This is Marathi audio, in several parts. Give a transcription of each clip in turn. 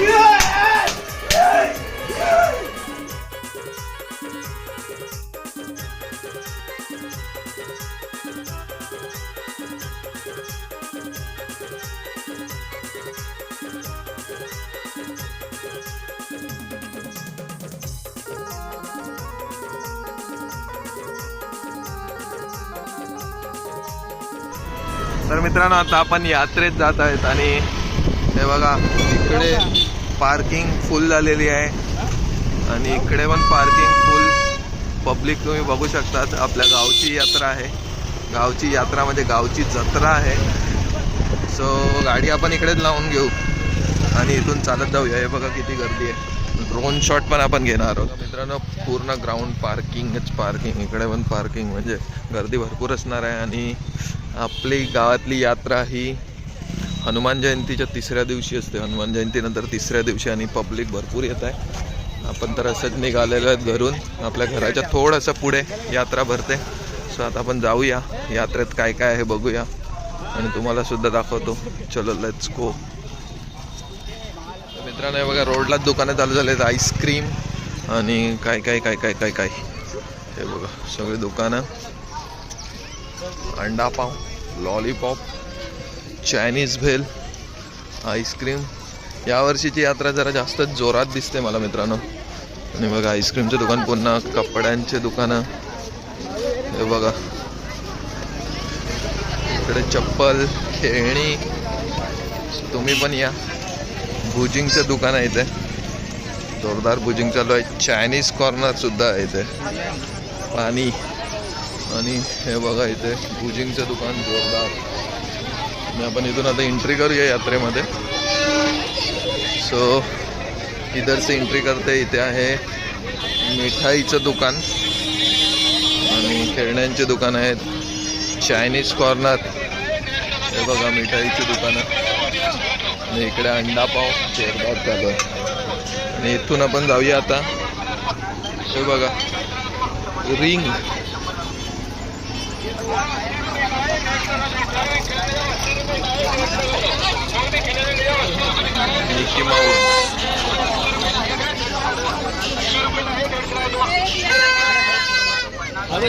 Yeah! तर मित्रांनो आता आपण यात्रेत जात आहेत आणि हे बघा इकडे पार्किंग फुल झालेली आहे. आणि इकडे पण पार्किंग फुल पब्लिक तुम्ही बघू शकतात. आपल्या गावची यात्रा आहे. गावची यात्रा म्हणजे गावची जत्रा आहे. सो गाडी आपण इकडेच लावून घेऊ. आणि इथून चालत जाऊया. हे बघा किती गर्दी आहे. ड्रोन शॉट पण आपण घेणार आहोत. मित्रांनो पूर्ण ग्राउंड पार्किंगच पार्किंग इकडे पण पार्किंग म्हणजे गर्दी भरपूर असणार आहे आणि आपली गावातली यात्रा ही हनुमान जयंतीच्या तिसऱ्या दिवशी असते. हनुमान जयंतीनंतर तिसऱ्या दिवशी आणि पब्लिक भरपूर येत आहे. आपण तर असंच निघालेलो आहेत घरून. आपल्या घराच्या थोडंसं पुढे यात्रा भरते. सो आता आपण जाऊया. यात्रेत काय काय आहे बघूया. आणि तुम्हाला सुद्धा दाखवतो. चलो लेट्स गो मित्रांनो हे बघा रोडलाच दुकानं चालू झाले आहेत आईस्क्रीम आणि काय काय काय काय काय काय. हे बघा सगळे दुकानं. अंडा पाव लॉलीपॉप चायनीज भेल आईस्क्रीम यावर्षीची यात्रा जरा जास्तच जोरात दिसते मला मित्रांनो. आणि बघा आईस्क्रीमचं दुकान पुन्हा कपड्यांचे दुकानं. हे बघा. इकडे चप्पल खेळणी. तुम्ही पण या. भुजिंगचं दुकान आहे इथे. जोरदार भुजिंग चालू आहे. चायनीज कॉर्नर सुद्धा आहे इथे. पाणी. आणि हे बघा इथे भुजिंगचं दुकान जोरदार. आणि आपण इथून आता एंट्री करूया यात्रेमध्ये. सो इधर से एंट्री करते इथे आहे मिठाईचं दुकान. आणि खेळण्यांचे दुकान आहेत. चायनीज कॉर्नर हे बघा मिठाईची दुकानं. आणि इकडे अंडा पाव जोरदार चालू आहे आणि इथून आपण जाऊया आता. हे बघा रिंग. Mickey Mouse. आणि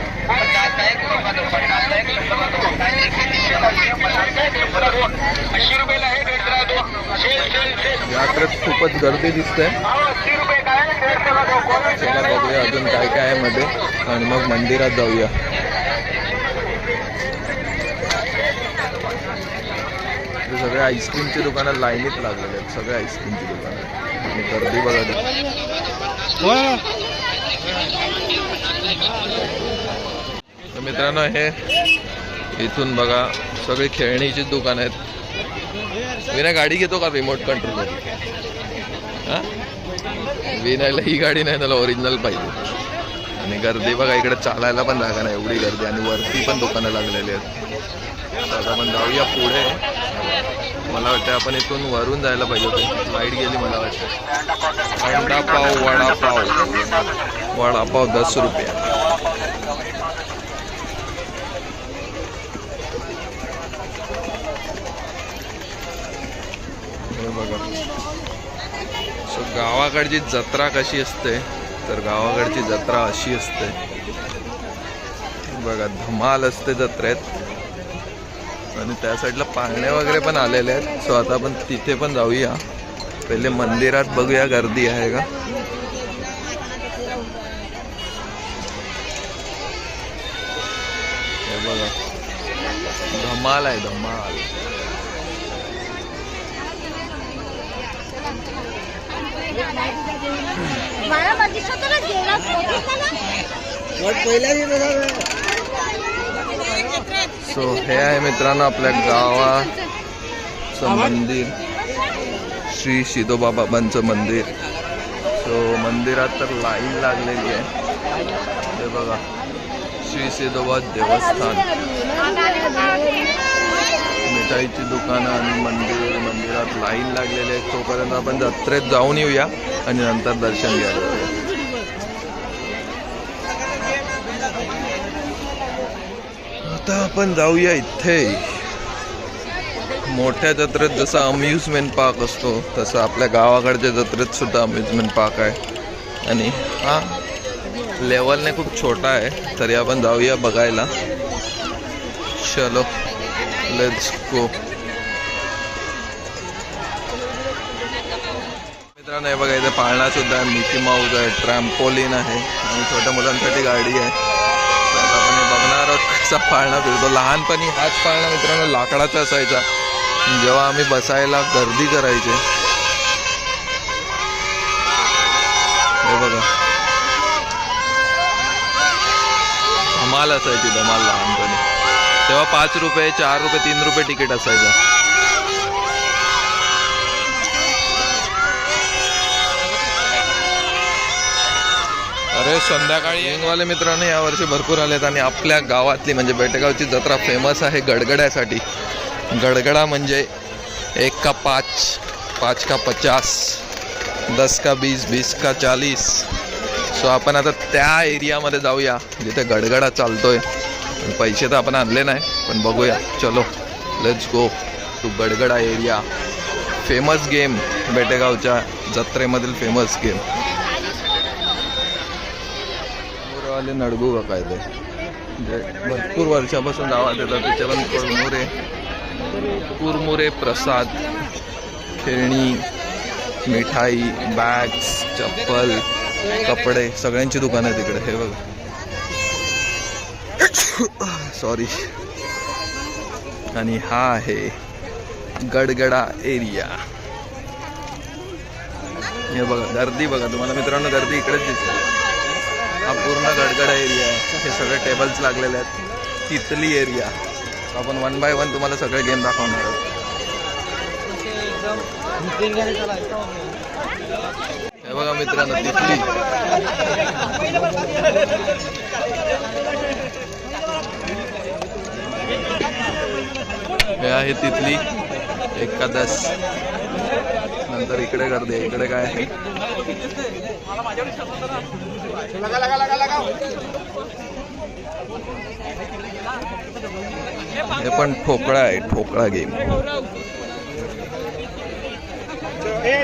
यात्रेत खूपच गर्दी दिसते. चला बघूया अजून काय काय आहे मध्ये. आणि मग मंदिरात जाऊया. सगळ्या आईस्क्रीमची दुकानं लाईनीत लागलेली आहेत. सगळ्या आईस्क्रीमची दुकानं आणि गर्दी बघा मित्रांनो हे इथून बघा सगळी खेळणीची दुकान आहेत. विना गाडी घेतो का रिमोट कंट्रोल हा? विनायला ही गाडी नाही त्याला ओरिजिनल पाहिजे. आणि गर्दी बघा इकडे चालायला पण जागा नाही एवढी गर्दी. आणि वरती पण दुकानं लागलेली आहेत. आता आपण जाऊया पुढे. मला वाटतं आपण इथून वरून जायला पाहिजे होते. लाइट गेली मला वाटतं. अंडा पाव वडापाव. वडापाव दस रुपये हे बघा सो गावाकडची जत्रा कशी असते तर गावाकडची जत्रा अशी असते. बघा धमाल असते जत्रेत. आणि त्या साईडला पाळणे वगैरे पण आलेले आहेत. सो आता आपण तिथे पण जाऊया. पहिले मंदिरात बघूया गर्दी आहे का. हे बघा. धमाल आहे धमाल. मला. सो हे आहे मित्रांनो आपल्या गावाचं मंदिर. श्री शिदोबा बाबांचं मंदिर. सो मंदिरात तर लाईन लागलेली आहे. हे बघा. श्री सिदोबा देवस्थान. मिठाईची दुकानं आणि मंदिर मंदिरात लाईन लागलेली आहेत. तोपर्यंत आपण जत्रेत जाऊन येऊया आणि नंतर दर्शन घ्यायला आता आपण जाऊया इथे. मोठ्या जत्रेत जसा अम्युजमेंट पार्क असतो तसं आपल्या गावाकडच्या जत्रेत सुद्धा अम्युजमेंट पार्क आहे. आणि हा लेवलने खूप छोटा आहे तरी आपण जाऊया बघायला. चलो. लेट्स गो मित्रांनो हे बघा इथे पाळणा सुद्धा आहे. मिकी माऊस आहे ट्रॅम्पोलिन आहे आणि छोट्या मुलांसाठी गाडी आहे. आपण हे बघणार आहोत कसा पाळणा फिरतो. लहानपणी हाच पाळणा मित्रांनो लाकडाचा असायचा. जेव्हा आम्ही बसायला गर्दी करायचे. हे बघा. धमाल असायची धमाल लहानपणी. तेव्हा पाच रुपये चार रुपये तीन रुपये तिकीट असायचं. अरे संध्याकाळी येंगवाले मित्रांनो यावर्षी भरपूर आलेत आणि आपल्या गावातली म्हणजे बेटगावची जत्रा फेमस आहे गडगड्यासाठी. गडगडा म्हणजे एक का पाच पाच का पचास दस का बीस बीस का चाळीस. सो आपण आता त्या एरियामध्ये जाऊया जिथे गडगडा चालतोय. पण पैसे तर आपण आणले नाही पण बघूया चलो let's go to Gadgada area famous game बेटेगावच्या जत्रेमधील फेमस गेम मुरवाले नडगू का काय ते जे भरपूर वर्षापासून गावात येतात त्याच्यावर पण कुरमुरे. कुरमुरे प्रसाद खेळणी मिठाई बॅग्स चप्पल कपडे सगळ्यांची दुकान आहे तिकडे. हे बघा. सॉरी आणि हा आहे गडगडा एरिया. हे बघा गर्दी बघा तुम्हाला मित्रांनो गर्दी इकडेच दिसते. हा पूर्ण गडगडा एरिया आहे. हे सगळे टेबल्स लागलेले आहेत. तिथली एरिया आपण वन बाय वन तुम्हाला सगळे गेम दाखवणार आहोत. हे बघा मित्रांनो तिथली. हे आहे तिथली. एकादश. नंतर इकडे गर्दी आहे. इकडे काय आहे? हे पण ठोकळा आहे. ठोकळा गेम हे?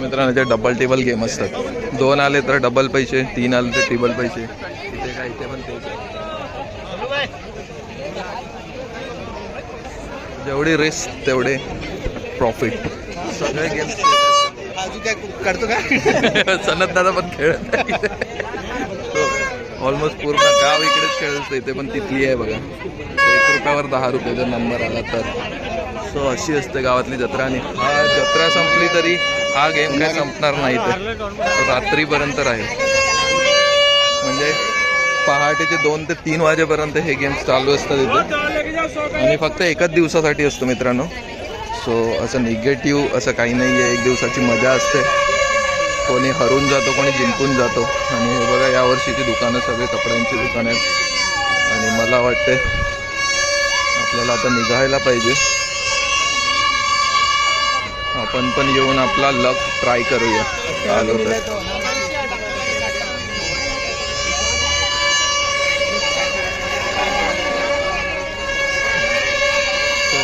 मित्रांनो ते डबल टेबल गेम असतात. दोन आले तर डबल पैसे तीन आले तर टेबल पैसे. इथे काय इथे पण. जेवढी रिस्क तेवढे प्रॉफिट सगळे गेम्स करतो का? सनत दादा पण खेळत ऑलमोस्ट पूर्ण गाव इकडेच खेळत इथे पण तिथली आहे बघा. एक रुपयावर दहा रुपये जर नंबर आला तर. सो अशी असते गावातली जत्रा आणि हा जत्रा संपली तरी हा गेम काय संपणार नाही तर रात्रीपर्यंत राहील. म्हणजे पहाटेचे दोन ते तीन वाजेपर्यंत हे गेम्स चालू असतात इथे. आणि फक्त एकाच दिवसासाठी असतो मित्रांनो. सो असं निगेटिव्ह असं काही नाही आहे एक दिवसाची मजा असते. कोणी हरून जातो कोणी जिंकून जातो. आणि हे बघा यावर्षीची दुकानं सगळे कपड्यांची दुकानं आहेत. आणि मला वाटते आपल्याला आता निघायला पाहिजे. आपण पण येऊन आपला लक ट्राय करूया. आलो तर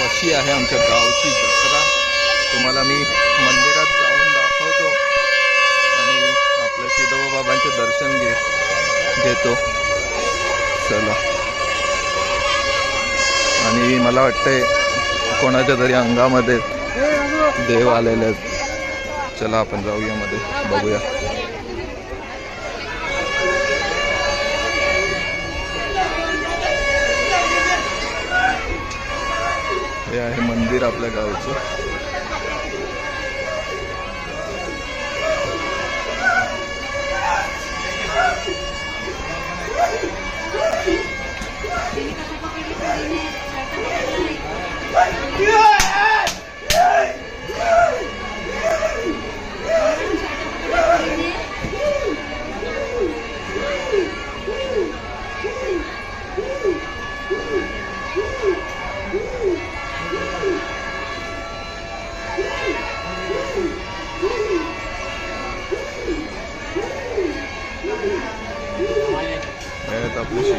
अशी आहे आमच्या गावची जत्रा. तुम्हाला मी मंदिर जाऊन दाखवतो आणि आपल्या सिद्धोबा बाबांचे दर्शन घे घेतो येतो चला. आणि मला वाटतंय कोणाच्या तरी अंगामध्ये देव आलेले आहेत. चला आपण जाऊया मध्ये. बघूया. हे आहे मंदिर आपल्या गावचं.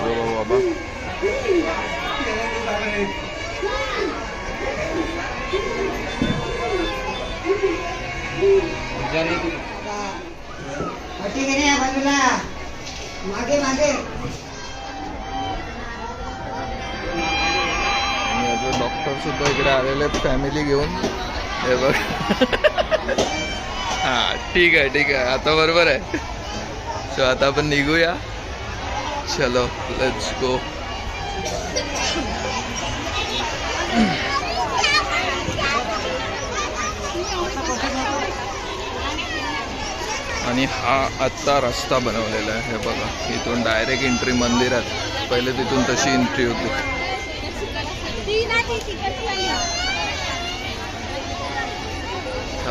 आहेत बाबा बाजूला मागे मागे डॉक्टर सुद्धा इकडे आलेले आहेत फॅमिली घेऊन. हे बघ. हा ठीक आहे ठीक आहे. आता बरोबर आहे. सो आता आपण निघूया. चलो लेट्स गो आणि हा आत्ता रस्ता बनवलेला आहे. हे बघा इथून डायरेक्ट एंट्री मंदिरात पहिले तिथून तशी एंट्री होती.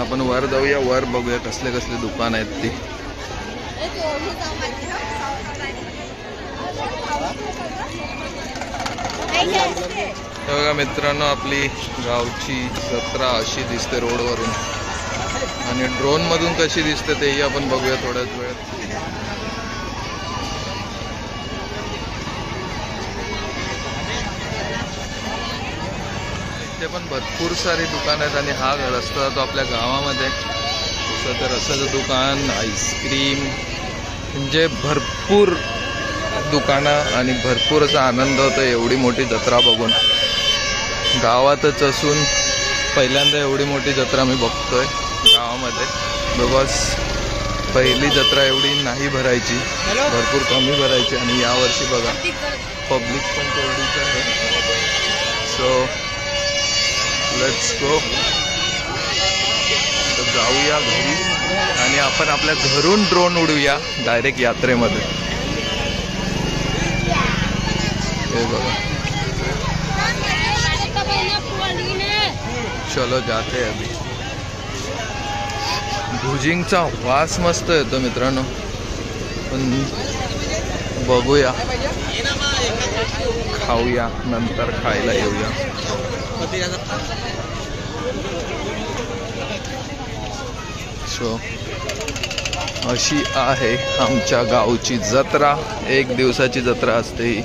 आपण वर जाऊया. वर बघूया कसले कसले दुकान आहेत ती. हे बघा मित्रांनो आपली गावची जत्रा अशी दिसते रोडवरून. आणि ड्रोन मधून कशी दिसते तेही आपण बघूया थोड्याच वेळात इथे पण भरपूर सारी दुकान आहेत आणि हा रस्ता जातो आपल्या गावामध्ये. जसं तर रसाचं दुकान आईस्क्रीम म्हणजे भरपूर दुकानं आणि भरपूर असा आनंद होतो एवढी मोठी जत्रा बघून. गावातच असून पहिल्यांदा एवढी मोठी जत्रा मी बघतोय गावामध्ये. बिकॉज पहिली जत्रा एवढी नाही भरायची भरपूर कमी भरायची आणि यावर्षी बघा पब्लिक पण तेवढीच आहे. सो लेट्स गो जाऊया घरी आणि आपण आपल्या घरून ड्रोन उडूया डायरेक्ट यात्रेमध्ये. हो हे बघा चलो जाते अभी। भुजिंगचा वास मस्त येतो मित्रांनो। पण बघूया। खाऊया नंतर खायला येऊया। सो अशी आहे आमच्या गावची जत्रा. एक दिवसाची जत्रा असते ही.